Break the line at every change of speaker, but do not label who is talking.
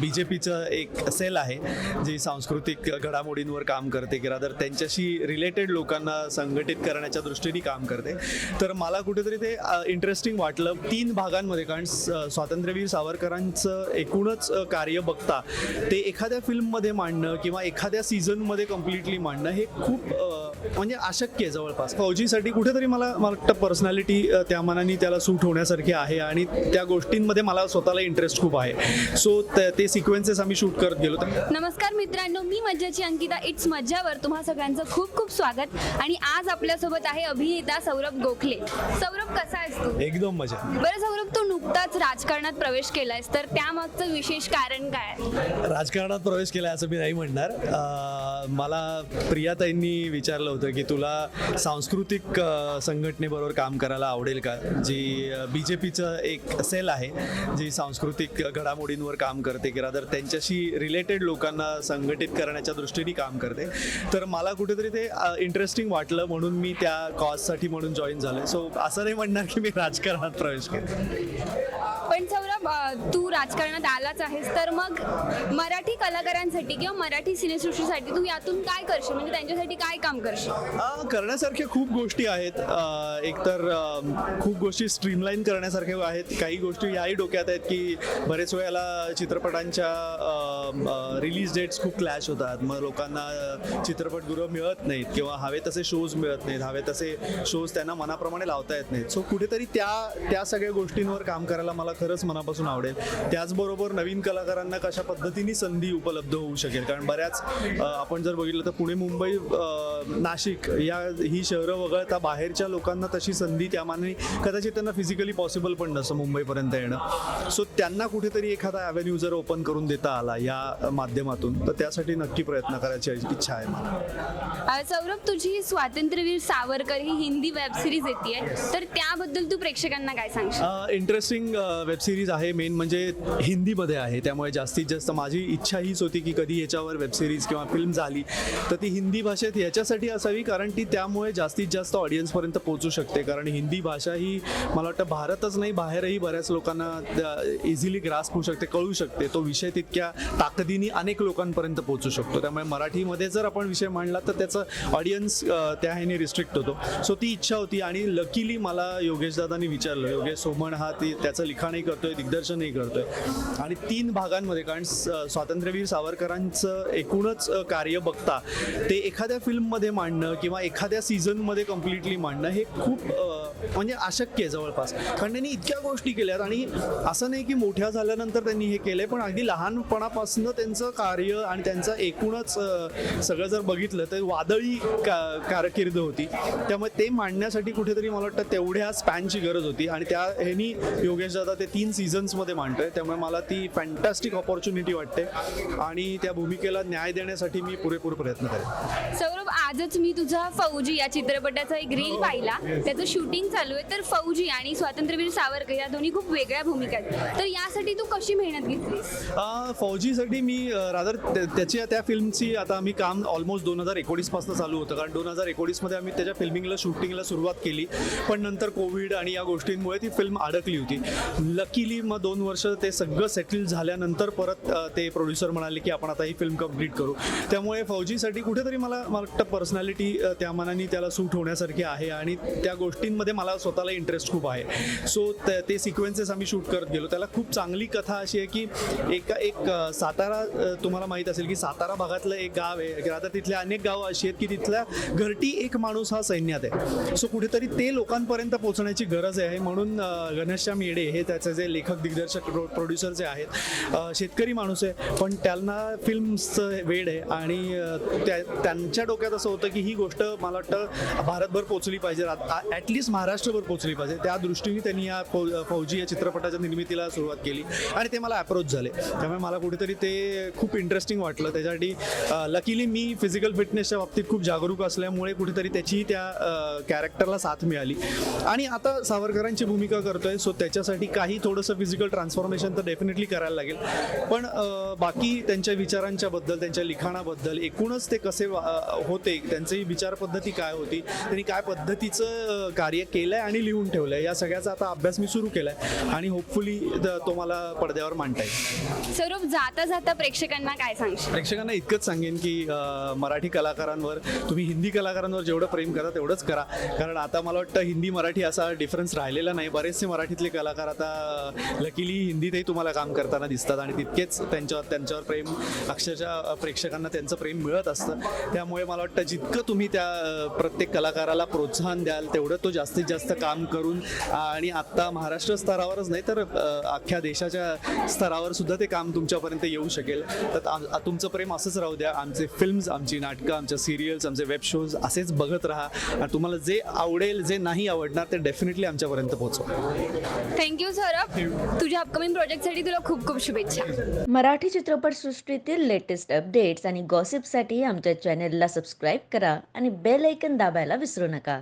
B J पीचं एक sale आहे जी सांस्कृतिक घडामोडींवर काम करते किंवा तर त्यांच्याशी रिलेटेड लोकांना संघटित करण्याच्या दृष्टीने काम करते. तर मला कुठेतरी ते इंटरेस्टिंग वाटलं तीन भागांमध्ये कारण स्वातंत्र्यवीर सावरकरांचं एकूणच कार्य बघता ते एखाद्या फिल्ममध्ये मांडणं किंवा एखाद्या सीझनमध्ये कम्प्लिटली मांडणं हे खूप म्हणजे अशक्य आहे जवळपास. फौजीसाठी कुठेतरी मला मला वाटतं पर्सनॅलिटी त्या मनाने त्याला सूट होण्यासारखी आहे आणि त्या गोष्टींमध्ये मला स्वतःला इंटरेस्ट खूप आहे. सो ते सिक्वेन्सेस आम्ही शूट करत गेलो.
नमस्कार मित्रांनो मी मज्जाची अंकिता. इट्स मज्जावर तुम्हा सगळ्यांचं खूप खूप स्वागत. आणि आज आपल्यासोबत आहे अभिनेता सौरभ गोखले. सौरभ कसा आहेस तू?
एकदम मजा.
बरं सौरभ तू नुकताच राजकारणात प्रवेश केलायस तर त्यामागचं विशेष कारण काय
राजकारणात प्रवेश केला असं मी नाही म्हणणार. मला प्रियाताईंनी विचारलं होतं की तुला सांस्कृतिक संघटनेबरोबर काम करायला आवडेल का? जी बी जे पीचं एक सेल आहे जी सांस्कृतिक घडामोडींवर काम करते. किंवा रादर त्यांच्याशी रिलेटेड लोकांना संघटित करण्याच्या दृष्टीने काम करते. तर मला कुठेतरी ते इंटरेस्टिंग वाटलं म्हणून मी त्या कॉजसाठी म्हणून जॉईन झालो सो असं नाही म्हणणार की मी राजकारणात प्रवेश केला.
पण सौरभ तू राजकारणात आलाच आहेस तर मग मराठी कलाकारांसाठी किंवा मराठी सिनेसृष्टीसाठी तू यातून काय करशील? म्हणजे त्यांच्यासाठी काय काम करशील?
करण्यासारख्या खूप गोष्टी आहेत. एकतर खूप गोष्टी स्ट्रीमलाईन करण्यासारख्या आहेत. काही गोष्टी याही डोक्यात आहेत की बरेच वेळेला चित्रपटांच्या रिलीज डेट्स खूप क्लॅश होतात. मग लोकांना चित्रपटगृह मिळत नाहीत किंवा हवे तसे शोज मिळत नाहीत हवे तसे शोज त्यांना मनाप्रमाणे लावता येत नाहीत. सो कुठेतरी त्या त्या सगळ्या गोष्टींवर काम करायला मला खरंच मनापासून आवडेल. त्याचबरोबर नवीन कलाकारांना कशा पद्धतीने संधी उपलब्ध होऊ शकेल? कारण बऱ्याच आपण जर बघितलं तर पुणे मुंबई नाशिक या ही शहरं वगळता बाहेरच्या लोकांना तशी संधी त्यामाने कदाचित त्यांना फिजिकली पॉसिबल पण नसतं मुंबईपर्यंत येणं. सो त्यांना कुठेतरी एखादा ॲव्हेन्यू जर ओपन करून देता आला या माध्यमातून तर त्यासाठी नक्की प्रयत्न करायची इच्छा आहे मला.
सौरभ तुझी स्वातंत्र्यवीर सावरकर ही हिंदी वेब सिरीज येते तर त्याबद्दल तू प्रेक्षकांना काय सांगशील?
इंटरेस्टिंग वेबसिरीज आहे मेन म्हणजे हिंदीमध्ये आहे. त्यामुळे जास्तीत जास्त माझी इच्छा हीच होती की कधी याच्यावर वेबसिरीज किंवा फिल्म झाली तर ती हिंदी भाषेत याच्यासाठी असावी कारण ती त्यामुळे जास्तीत जास्त ऑडियन्सपर्यंत पोहोचू शकते. कारण हिंदी भाषा ही मला वाटतं भारतच नाही बाहेरही बऱ्याच लोकांना इझिली ग्रास्प होऊ शकते कळू शकते. तो विषय तितक्या ताकदीने अनेक लोकांपर्यंत पोहोचू शकतो. त्यामुळे मराठीमध्ये जर आपण विषय मांडला तर त्याचं ऑडियन्स त्या ह्याने रिस्ट्रिक्ट होतो. सो ती इच्छा होती आणि लकीली मला योगेशदादांनी विचारलं. योगेश सोमण हा ती त्याचं लिखाण लिखाणही करतोय दिग्दर्शनही करतोय. आणि तीन भागांमध्ये कारण स्वातंत्र्यवीर सावरकरांचं एकूणच कार्य बघता ते एखाद्या फिल्ममध्ये मांडणं किंवा एखाद्या सीझनमध्ये कम्प्लिटली मांडणं हे खूप म्हणजे अशक्य आहे जवळपास. कारण त्यांनी इतक्या गोष्टी केल्यात आणि असं नाही की मोठ्या झाल्यानंतर त्यांनी हे केलंय पण अगदी लहानपणापासून त्यांचं कार्य आणि त्यांचं एकूणच सगळं जर बघितलं तर वादळी का कारकीर्द होती. त्यामुळे ते मांडण्यासाठी कुठेतरी मला वाटतं तेवढ्या स्पॅनची गरज होती आणि त्या ह्यानी योगेश दादा ते तीन सीझन्समध्ये मांडतोय. त्यामुळे मला ती फॅन्टॅस्टिक ऑपॉर्च्युनिटी वाटते. आणि त्या भूमिकेला न्याय देण्यासाठी मी पुरेपूर प्रयत्न करेन.
सौरभ आजच मी तुझा फौजी या चित्रपटाचा एक रील पाहिला. त्याचं शूटिंग चालू आहे. तर फौजी आणि स्वातंत्र्यवीर सावरकर या दोन्ही खूप वेगळ्या भूमिका आहेत. तर यासाठी तू कशी मेहनत घेतलीस?
अ, फौजीसाठी मी रादर त्याची त्या फिल्मची आता आम्ही काम ऑलमोस्ट दोन हजार एकोणीसपासून चालू होतं. कारण दोन हजार एकोणीसमध्ये आम्ही त्याच्या फिल्मिंगला शूटिंगला सुरुवात केली. पण नंतर कोविड आणि या गोष्टींमुळे ती फिल्म अडकली होती. लकीली मग दोन वर्ष ते सगळं सेटल झाल्यानंतर परत ते प्रोड्युसर म्हणाले की आपण आता ही फिल्म कंप्लीट करू. त्यामुळे फौजीसाठी कुठेतरी मला मला वाटतं पर्सनॅलिटी त्या मनाने त्याला सूट होण्यासारखी आहे आणि त्या गोष्टींमध्ये मला स्वतःला इंटरेस्ट खूप आहे. सो ते सिक्वेन्सेस आम्ही शूट करत गेलो. त्याला खूप चांगली कथा अशी आहे की एका एक सातारा तुम्हाला माहीत असेल की सातारा भागातलं एक गाव आहे. की आता तिथल्या अनेक गावं अशी आहेत की तिथल्या घरटी एक माणूस हा सैन्यात आहे. सो कुठेतरी ते लोकांपर्यंत पोहोचण्याची गरज आहे. म्हणून अ, घनश्याम येडे हे त्याचे जे लेखक दिग्दर्शक प्रोड्युसर जे आहेत शेतकरी माणूस आहे. पण त्यांना फिल्मचं वेड आहे आणि त्या त्यांच्या डोक्यात असं होतं की ही गोष्ट मला वाटतं भारतभर पोचली पाहिजे. ॲटलिस्ट महाराष्ट्रभर पोचली पाहिजे. त्या दृष्टीने त्यांनी या फौजी या चित्रपटाच्या निर्मितीला सुरुवात केली आणि ते मला अप्रोच झाले. त्यामुळे मला कुठेतरी ते खूप इंटरेस्टिंग वाटलं. त्याच्यासाठी लकीली मी फिजिकल फिटनेसच्या बाबतीत खूप जागरूक असल्यामुळे कुठेतरी त्याची त्या कॅरेक्टरला साथ मिळाली. आणि आता सावरकरांची भूमिका करतोय. सो त्याच्यासाठी काही थोडंसं फिजिकल ट्रान्सफॉर्मेशन तर डेफिनेटली करायला लागेल. पण बाकी त्यांच्या विचारांच्या बद्दल त्यांच्या लिखाणाबद्दल एकूणच ते कसे होते त्यांची विचार पद्धती काय होती त्यांनी काय पद्धतीचं कार्य केलं आहे आणि लिहून ठेवलं आहे या सगळ्याचा आता अभ्यास मी सुरू केला आहे आणि होपफुली तो मला पडद्यावर मांडता येईल.
स्वरूप जाता जाता प्रेक्षकांना काय सांगशील?
प्रेक्षकांना इतकंच सांगेन की मराठी कलाकारांवर तुम्ही हिंदी कलाकारांवर जेवढं प्रेम करा तेवढंच करा. कारण आता मला वाटतं हिंदी मराठी असा डिफरन्स राहिलेला नाही. बरेचसे मराठीतले कलाकार आता लकीली हिंदीतही तुम्हाला काम करताना दिसतात आणि तितकेच त्यांच्यावर त्यांच्यावर प्रेम अक्षरशः प्रेक्षकांना त्यांचं प्रेम मिळत असतं. त्यामुळे मला वाटतं जितकं तुम्ही त्या प्रत्येक कलाकाराला प्रोत्साहन द्याल तेवढं तो जास्तीत जास्त काम करून आणि आत्ता महाराष्ट्र स्तरावरच नाही तर अख्ख्या देशाच्या स्तरावर सुद्धा ते काम तुमच्यापर्यंत येऊ शकेल. तर तुमचं प्रेम असंच राहू द्या. आमचे फिल्म्स आमची नाटकं आमच्या सिरियल्स आमचे वेब शोज असेच बघत राहा. आणि तुम्हाला जे आवडेल जे नाही आवडणार ते डेफिनेटली आमच्यापर्यंत पोहोचवा.
थँक्यू सर सौरभ तुझ्या अपकमिंग प्रोजेक्टसाठी तुला खूप खूप शुभेच्छा.
मराठी चित्रपटसृष्टीतील लेटेस्ट अपडेट्स आणि गॉसिपसाठी आमच्या चॅनेलला सबस्क्राईब करा आणि बेल ऐकन दाबायला विसरू नका.